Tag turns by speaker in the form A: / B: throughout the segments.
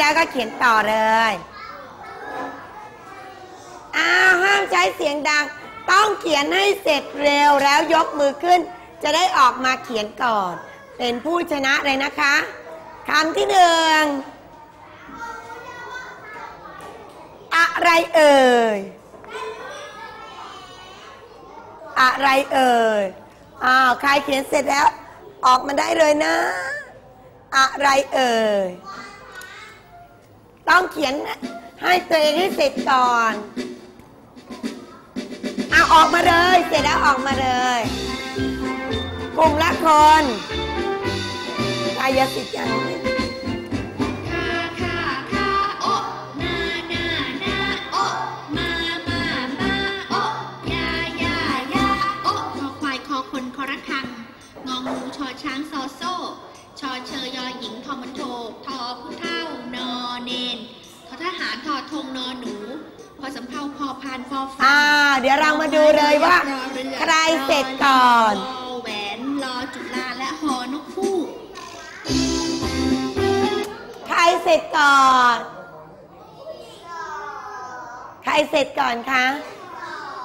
A: แล้วก็เขียนต่อเลยอ้าห้ามใช้เสียงดัง ต้องเขียนให้เสร็จเร็วแล้วยกมือขึ้น จะได้ออกมาเขียนก่อน เป็นผู้ชนะเลยนะคะคำที่หนึ่งอะไรเอ่ย อะไรเอ่ย อ้าว ใครเขียนเสร็จแล้ว ออกมาได้เลยนะ อะไรเอ่ย ต้องเขียนให้ตัวเองให้เสร็จก่อนเอาออกมาเลย เสร็จแล้วออกมาเลยกลุ่มละคนกายสิทธิ์อย่างนี้
B: คาคาคาโอะนานานาโอะมามามาโอะยายายาโอะคอควายคอคนคอระคังงองูชอช้างซอโซ่ เชยยอหญิงทอมันโททอผู้เท่านอเนนทอทหารทอทงนอหนู พอสำเภาพอพานฟอฟั
A: อ่า เดี๋ยวเรามาดูเลยว่า ใครเสร็จก่อน
B: รอแหวนรอจุฬาและฮอนกคู่
A: ใครเสร็จก่อน ใครเสร็จก่อนคะ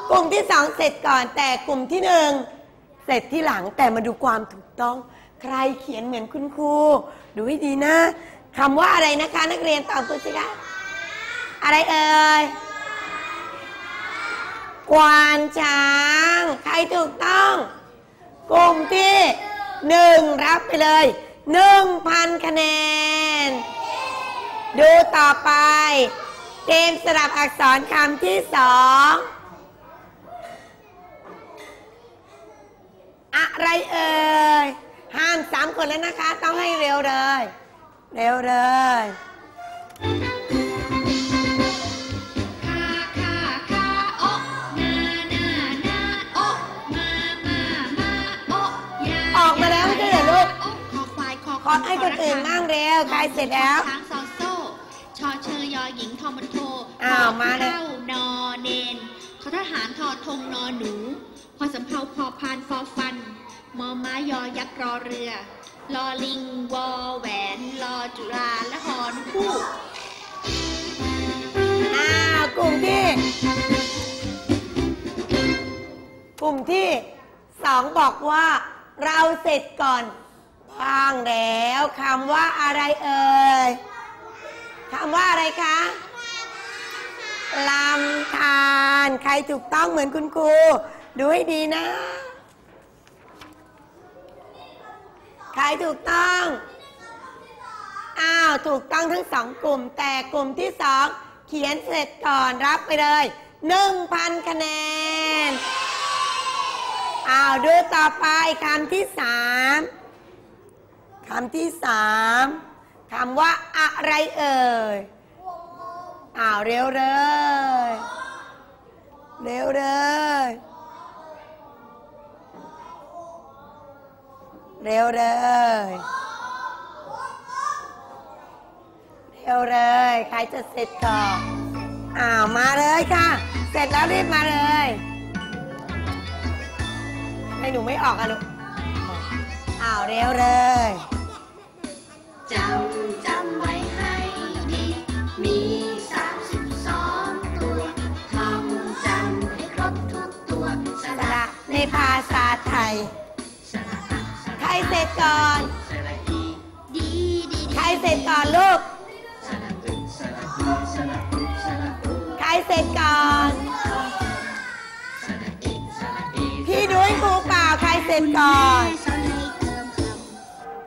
A: กลุ่มที่สองเสร็จก่อนแต่กลุ่มที่หนึ่งเสร็จที่หลังแต่มาดูความถูกต้อง ใครเขียนเหมือนคุณครู ดูให้ดีนะคำว่าอะไรนะคะ นักเรียนตอบตัวสิคะอะไรเอ่ยกวานช้าง ใครถูกต้อง กลุ่มที่หนึ่งรับไปเลยหนึ่งพันคะแนน ดูต่อไป เกมสลับอักษรคำที่สองอะไรเอ่ย ห้ามสามคนแล้วนะคะ ต้องให้เร็วเลย เร็วเลย
B: คาคาคาโอะนานานาโอะมามามาโอะยา
A: ออกมาแล้วไม่ใช่เหรอลูก
B: โอะคอควายคอ
A: ขอให้คนอื่นบ้างเร็วใครเสร็จแล้ว
B: ช้างซอโซ่ชอเชยยอหญิงทอมันโท
A: อ้าวมาเลย
B: เท่านอเนนทอทหารทอทงนอหนู พอสำเภาพอพานฟอฟัน มอม้ายอยักษ์รอเรือ ลอลิงวอแหวนรอจุฬาและฮอนคู่
A: อ้าวกลุ่มที่ กลุ่มที่สองบอกว่า เราเสร็จก่อนบ้างแล้วคำว่าอะไรเอ่ยคำว่าอะไรคะลำธารใครถูกต้องเหมือนคุณครู ดูให้ดีนะ ใครถูกต้อง อ้าว ถูกต้องทั้งสองกลุ่ม แต่กลุ่มที่สองเขียนเสร็จก่อนรับไปเลย 1,000 คะแนน อ้าวดูต่อไปคำที่สามคำที่สามคำว่าอะไรเอ่ย อ้าวเร็วเลย เร็วเลย เร็วเลยเร็วเลยใครจะเสร็จก่อนอ้าวมาเลยค่ะ เสร็จแล้วรีบมาเลยให้หนูไม่ออกอะลูกอ้าวเร็วเลย
B: จำจำไว้ให้ดี มีสามสิบสองตัวท่องจำให้ครบทุกตัวสระ
A: ในภาษาไทย เสร็จก่อน
B: สระอีดีดี
A: ใครเสร็จก่อนลูก
B: สระอึสระอีสระอุสระอุ
A: ใครเสร็จก่อน
B: สระอีสระอี
A: พี่ดูให้ครูเปล่าใครเสร็จก่อน
B: สระอีเติมค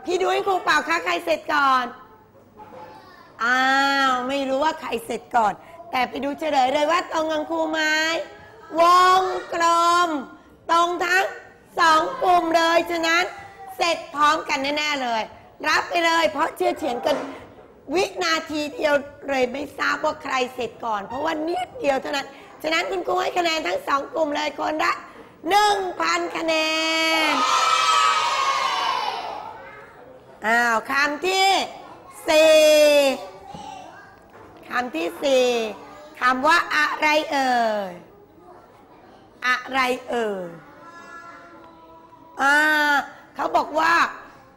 A: พี่ดูให้ครูเปล่าคะใครเสร็จก่อน อ้าว ไม่รู้ว่าใครเสร็จก่อน แต่ไปดูเฉลยเลยว่าตรงกับครูไหมวงกลม ตรงทั้งสองกลุ่มเลยฉะนั้น เสร็จพร้อมกันแน่ๆเลย รับไปเลย เพราะเชื่อเฉียนกันวินาทีเดียวเลยไม่ทราบว่าใครเสร็จก่อน เพราะว่านิดเดียวเท่านั้น ฉะนั้นคุณครูให้คะแนนทั้งสองกลุ่มเลยคนละหนึ่งพันคะแนน อ้าวคำที่สี่คำที่สี่คำว่าอะไรเอ่ย อะไรเอ่ย อ่า เขาบอกว่า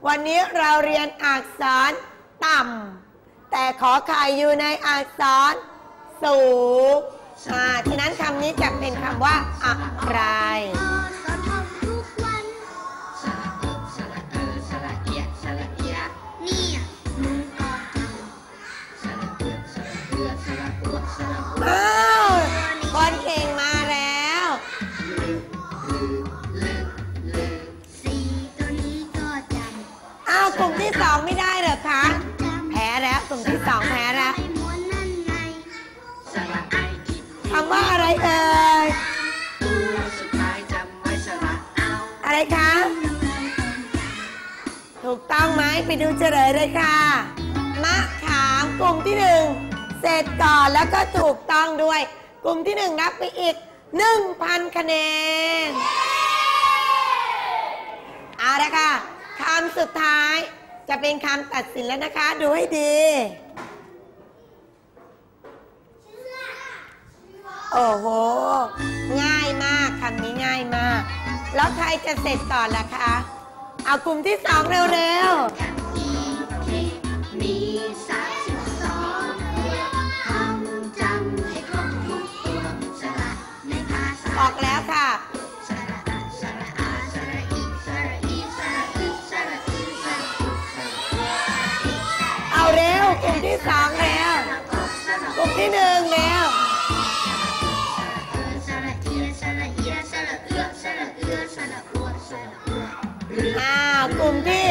A: วันนี้เราเรียนอักษรต่ำแต่ขอไข่อยู่ในอักษรสูงอ่าฉะนั้นคำนี้จะเป็นคำว่าอะไร อะไรคะ ถูกต้องไหมไปดูเฉลยเลยค่ะ มะขามกลุ่มที่หนึ่งเสร็จก่อนแล้วก็ถูกต้องด้วย กลุ่มที่หนึ่งรับไปอีก 1,000 คะแนน เอาละค่ะคำสุดท้ายจะเป็นคำตัดสินแล้วนะคะ ดูให้ดี โอ้โห ง่ายมากคำนี้ง่ายมาก แล้วใครจะเสร็จก่อนล่ะคะ เอากลุ่มที่สองเร็ว
C: มีสามสิบอกตัวสระในภาษา
A: ๆออกแล้วค่ะเอาเร็วกลุ่มที่สองแล้วกลุ่มที่หนึ่ง กลุ่มที่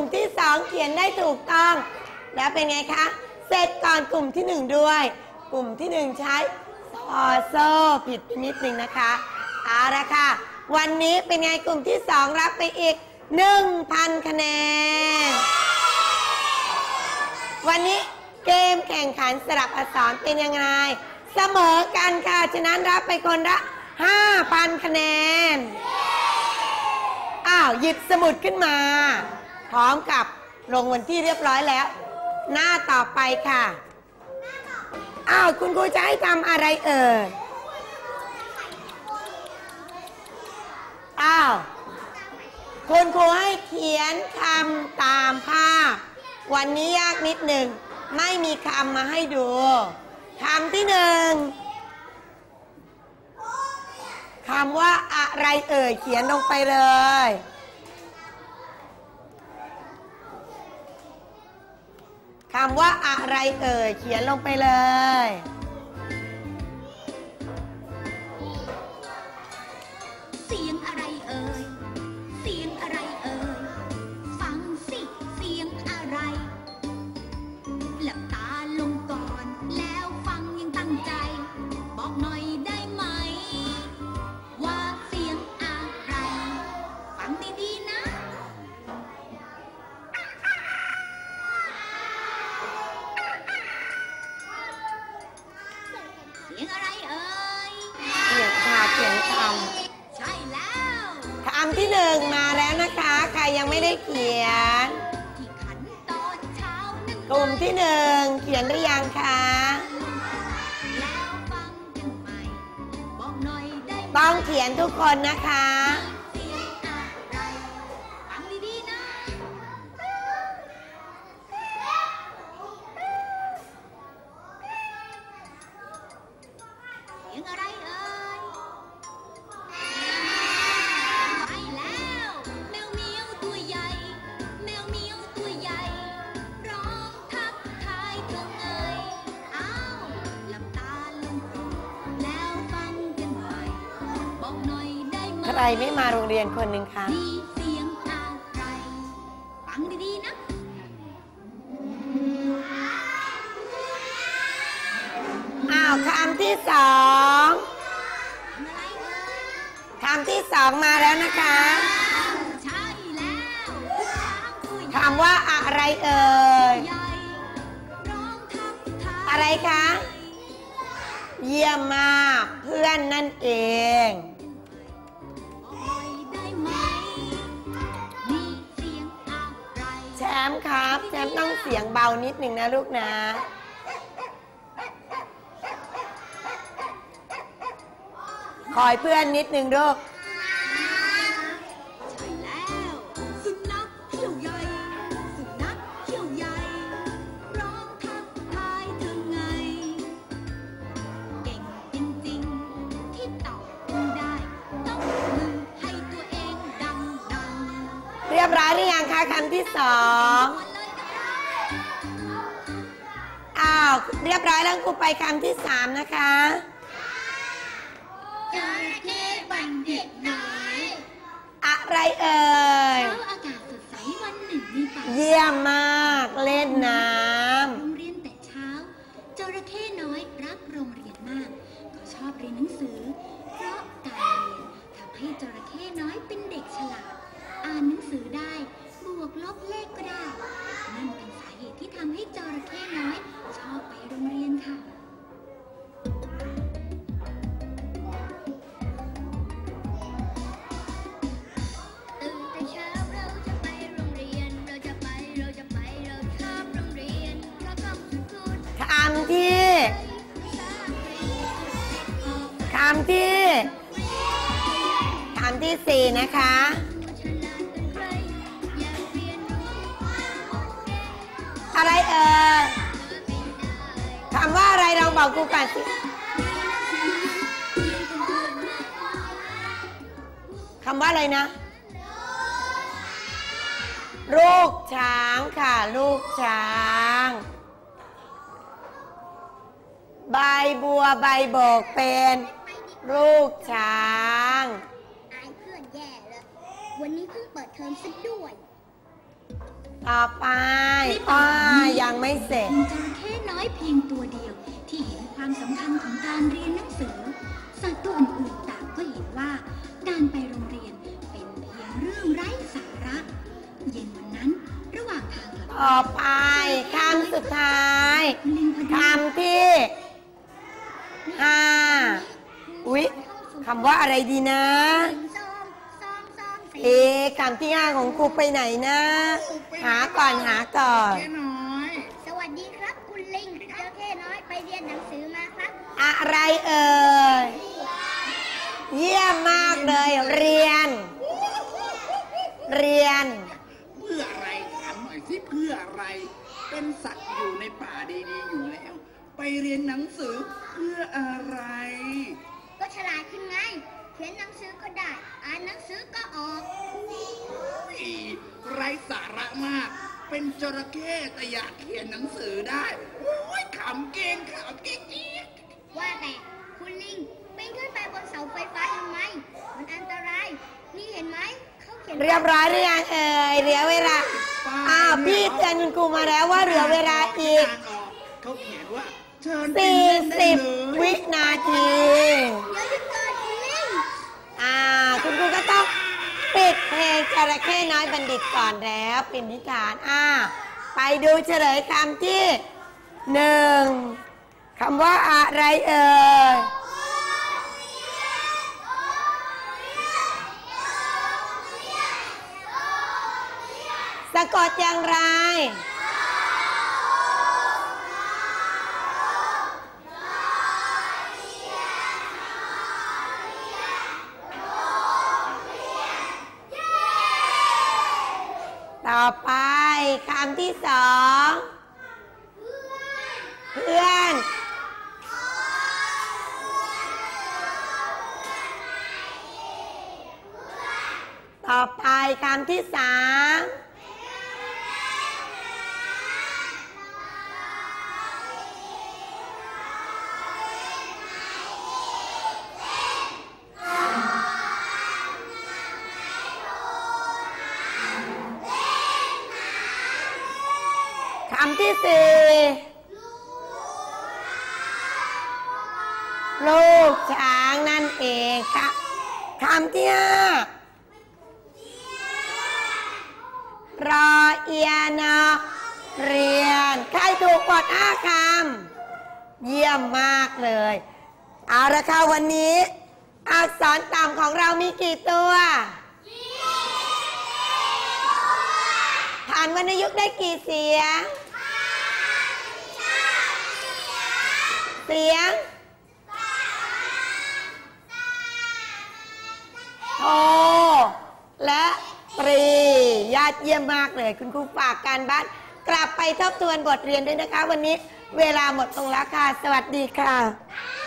C: ลุ่มที่
A: สองเขียนได้ถูกต้อง แล้วเป็นไงคะ เสร็จก่อนกลุ่มที่หนึ่งด้วย กลุ่มที่หนึ่งใช้ซอโซ่ผิดไปนิดนึงนะคะเอาละค่ะ วันนี้เป็นไงกลุ่มที่สองรับไปอีก 1,000 คะแนน วันนี้เกมแข่งขันสลับอักษรเป็นยังไง เสมอกันค่ะ ฉะนั้นรับไปคนละ 5,000 คะแนน อ้าว หยิบสมุดขึ้นมา พร้อมกับลงวันที่เรียบร้อยแล้ว หน้าต่อไปค่ะ อ้าว คุณครูจะให้ทำอะไรเอ่ย อ้าว คุณครูให้เขียนคำตามภาพ วันนี้ยากนิดหนึ่ง ไม่มีคำมาให้ดูคำที่หนึ่งคำว่าอะไรเอ่ย เขียนลงไปเลยำว่าอะไรเอ่ยเขียนลงไปเลย คนหนึ่งคะมีเสี
C: ยงอะไรฟังดีๆนะอ้าว
A: คำที่สอง
C: อะไรเอ่ย
A: คำที่สองมาแล้วนะคะำว่าอะไรเอ่ย
C: ใหญ่ร้องทักทาย
A: อะไรคะ เยี่ยมมากเพื่อนนั่นเอง
C: ม
A: ป์ครับ แชมป์ต้องเสียงเบานิดหนึ่งนะลูกนะ คอยเพื่อนนิดหนึ่งลูก
C: ใช่แล้วสุนัขเขี้ยวใหญ่สุนัขเขี้ยวใหญ่ร้องทักทายเธอไงเก่งจริงๆที่ตอบได้ต้องมือให้ตัวเองดัง
A: เรียบร้อยหรือยัง คะคำที่สอง
C: ๆเลยก็ได้
A: อ้าวเรียบร้อยแล้วครูไปคำที่สามนะคะ
C: จระเข้บัณฑิตน้อย
A: อะไรเอ่ย
C: เช้าอากาศสดใสวันหนึ่งในป่า
A: เยี่ยมมากเล่นน้
C: โรงเรียนแต่เช้าจระเข้น้อยรักโรงเรียนมากเขาชอบเรียนหนังสือ ว่าอะไรลอ
A: งบอกครูก่อนสิคำว่าอะไรนะ ลูกช้างค่ะ ลูกช้าง ใบบัวใบโบกเป็น ลูกช้าง
C: อายเพื่อนแย่เลยวันนี้เพิ่งเปิดเทอมซะด้วย
A: ต่อไปอ้ายังไม่เสร็จ
C: มีจระเข้น้อยเพียงตัวเดียวที่เห็น ความสำคัญของการเรียนหนังสือ สัตว์ตัวอื่นๆต่างก็เห็นว่า การไปโรงเรียนเป็นเพียงเรื่องไร้สาระ เย็นวันนั้นระหว่างทางกลับ
A: ต่อไปคำสุดท้าย
C: ลิงพอดี
A: คำที่ห้าอุ๊ยคำว่าอะไรดีนะ
C: ซ้อมซ้อมซ้อมสี
A: เอ๊ะคำที่ห้าของครูไปไหนนะ หาก่อนหาก่อน
C: ไปเรียนหนังสือมาครับ
A: อะไรเอ่ย เยี่ยมมากเลย เรียน เรียน
D: เพื่ออะไรถามหน่อยสิเพื่ออะไร เป็นสัตว์อยู่ในป่าดีๆอยู่แล้ว ไปเรียนหนังสือเพื่ออะไร
C: ก็ฉลาดขึ้นไง เขียนหนังสือก็ได้ อ่านหนังสือก็ออก
D: อีไร้สาระมาก เป็นจระเข้แต่อยากเขียนหนังสือได้ โอ้ยขำเก่งขำเก่งจี๊ด
C: ว่าแต่คุณลิงปีนขึ้นไปบนเสาไฟฟ้าทำไม มันอันตราย นี่เห็นไหมเขาเขียน
A: เรียบร้อยหรือยังเอ่ยเหลือเวลาอ้าวพี่เตือนคุณครูมาแล้วว่าเหลือเวลาอีก
D: เขาเขียนว่าเชิญไป
A: สี่
D: เล่นได้
A: สิบ
D: เลย
A: วินาที
C: เดี๋ยวหยุดก่อนคุณลิง
A: อ่าคุณครูก็ต้อง ปิดเพลงจระเข้น้อยบัณฑิตก่อนแล้วเป็นนิทานอ่าไปดูเฉลยคำที่หนึ่งคำว่าอะไรเอ่ยสะกดอย่างไร ต่อไปคำที่สองเพื่อน ต่อไปคำ ที่สามคำที่สี่ลูกช้างนั่นเองครับคำที่ห้า รอเอียนอเรียน ใครถูกกดห้าคำ เยี่ยมมากเลย เอาละค่ะวันนี้ อักษรต่ำของเรามีกี่ตัวผ่านวรรณยุกต์ได้กี่เสียง เสียงโทและปรียอ ดเยี่ยมมากเลย คุณครูฝากการบ้าน กลับไปทบทวนบทเรียนด้วยนะคะ วันนี้เวลาหมดลงแล้วค่ะ สวัสดีค่ะ